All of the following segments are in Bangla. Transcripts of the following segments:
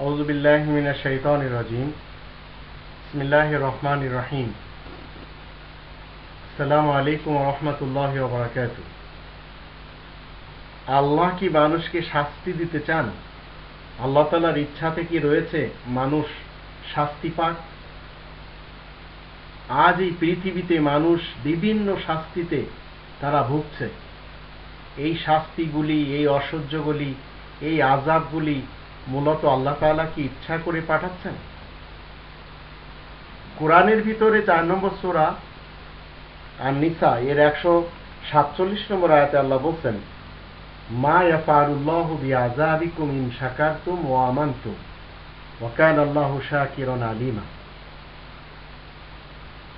আউজবিল্লাহমিনাশাইতানিরাজিম আল্লাহ কি মানুষকে শাস্তি দিতে চান? আল্লাহ তালার ইচ্ছাতে কি রয়েছে মানুষ শাস্তি পাক? আজ এই পৃথিবীতে মানুষ বিভিন্ন শাস্তিতে তারা ভুগছে। এই শাস্তিগুলি, এই অসহ্যগুলি, এই আজাবগুলি মূলত আল্লাহ তাআলা কি ইচ্ছা করে পাঠাচ্ছেন? কোরআনের ভিতরে চার নম্বর সোরা আর নিসা এর একশো সাতচল্লিশ নম্বর আয়াতে আল্লাহ বলছেন, মা ইয়াফারুল্লাহ বিআযাবিকুম ইন শাকারতুম ওয়া আমানতুম ওয়া কানা আল্লাহু শাকিরান আলিমা।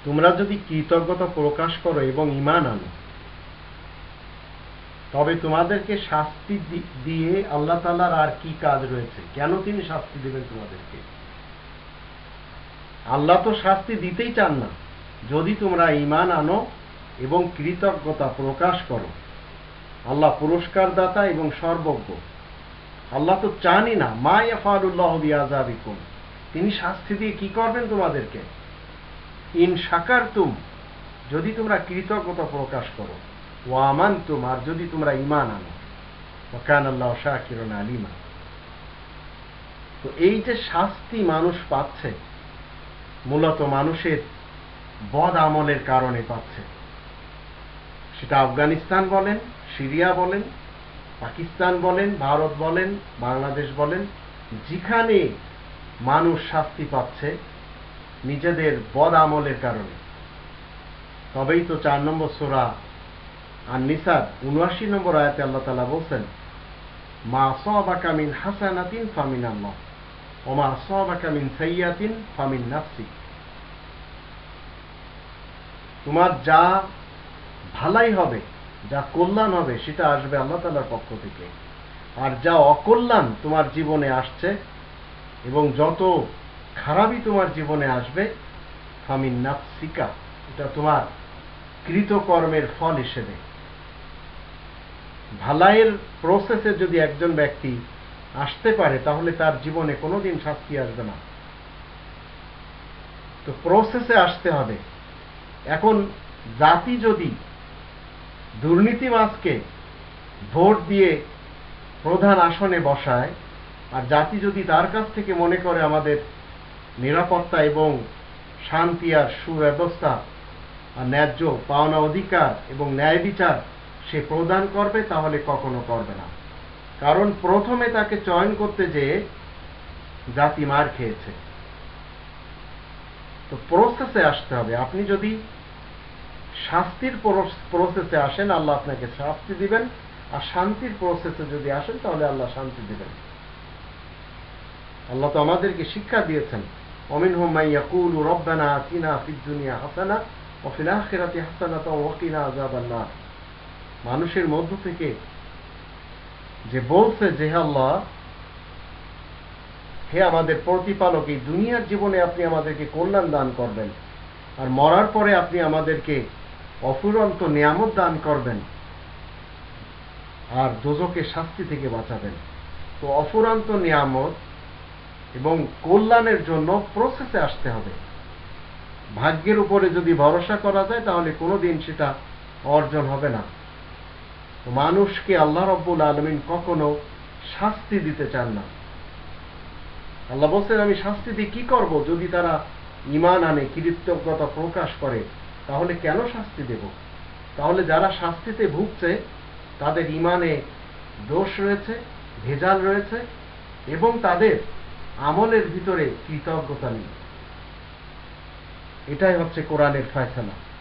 তোমরা যদি কৃতজ্ঞতা প্রকাশ করো এবং ইমান আনো তবে তোমাদেরকে শাস্তি দিয়ে আল্লাহ তাআলার আর কি কাজ রয়েছে? কেন তিনি শাস্তি দেবেন তোমাদেরকে? আল্লাহ তো শাস্তি দিতেই চান না। যদি তোমরা ইমান আনো এবং কৃতজ্ঞতা প্রকাশ করো, আল্লাহ পুরস্কার দাতা এবং সর্বজ্ঞ। আল্লাহ তো চানই না। মা ইয়াফালুল্লাহ বিআযাবিকুম। তিনি শাস্তি দিয়ে কি করবেন তোমাদেরকে? ইন শাকারতুম, যদি তোমরা কৃতজ্ঞতা প্রকাশ করো। ও আমানতুম আর যদি তোমরা ঈমান আনো ওয়াকান আল্লাহ শাকিরুন আলিমা। তো এই যে শাস্তি মানুষ পাচ্ছে, মূলত মানুষের বদ আমলের কারণে পাচ্ছে। সেটা আফগানিস্তান বলেন, সিরিয়া বলেন, পাকিস্তান বলেন, ভারত বলেন, বাংলাদেশ বলেন, যেখানে মানুষ শাস্তি পাচ্ছে নিজেদের বদ আমলের কারণে। তবেই তো চার নম্বর সোরা আর নিসার উনআশি নম্বর আয়াতে আল্লাহ তালা বলছেন, মা হাসানাতিন ফামিন আল্লাহ ও মা সাইয়াতিন ফামিন নাফসি তোমার যা ভালাই হবে, যা কল্যাণ হবে, সেটা আসবে আল্লাহ তালার পক্ষ থেকে। আর যা অকল্যাণ তোমার জীবনে আসছে, এবং যত খারাপই তোমার জীবনে আসবে, ফামিন নাফসিকা, এটা তোমার কৃতকর্মের ফল হিসেবে। ভালাইয়ের প্রসেসে যদি একজন ব্যক্তি আসতে পারে, তাহলে তার জীবনে কোনোদিন শাস্তি আসবে না। তো প্রসেসে আসতে হবে। এখন জাতি যদি দুর্নীতিবাজকে ভোট দিয়ে প্রধান আসনে বসায়, আর জাতি যদি তার কাছ থেকে মনে করে আমাদের নিরাপত্তা এবং শান্তি আর সুব্যবস্থা আর ন্যায্য পাওনা অধিকার এবং ন্যায় বিচার সে প্রদান করবে তাহলে কখনো করবে না। কারণ প্রথমে তাকে চয়ন করতে যেয়ে জাতি মার খেয়েছে। তো প্রসেসে আসতে হবে। আপনি যদি শাস্তির প্রসেসে আসেন, আল্লাহ আপনাকে শাস্তি দিবেন। আর শান্তির প্রসেসে যদি আসেন, তাহলে আল্লাহ শান্তি দিবেন। আল্লাহ তো আমাদেরকে শিক্ষা দিয়েছেন। অমিন হুমাই ইয়াকুলু রব্বানা আতিনা ফিদ হাসানা ও ফিল আখিরাতি হাসানাতা ওয়া কিনা আযাবান নার মানুষের মধ্য থেকে যে বলছে যে আল্লাহ, হে আমাদের প্রতিপালক, এই দুনিয়ার জীবনে আপনি আমাদেরকে কল্যাণ দান করবেন আর মরার পরে আপনি আমাদেরকে অফুরন্ত নিয়ামত দান করবেন আর দোজকে শাস্তি থেকে বাঁচাবেন। তো অফুরান্ত নিয়ামত এবং কল্যাণের জন্য প্রসেসে আসতে হবে। ভাগ্যের উপরে যদি ভরসা করা যায়, তাহলে কোনোদিন সেটা অর্জন হবে না। মানুষকে আল্লাহ রব্বুল আলমিন কখনো শাস্তি দিতে চান না। আল্লাহ বলছেন, আমি শাস্তি দিয়ে কি করব? যদি তারা ইমান আনে, কৃতজ্ঞতা প্রকাশ করে, তাহলে কেন শাস্তি দেব? তাহলে যারা শাস্তিতে ভুগছে, তাদের ইমানে দোষ রয়েছে, ভেজাল রয়েছে এবং তাদের আমলের ভিতরে কৃতজ্ঞতা নেই। এটাই হচ্ছে কোরআনের ফয়সালা।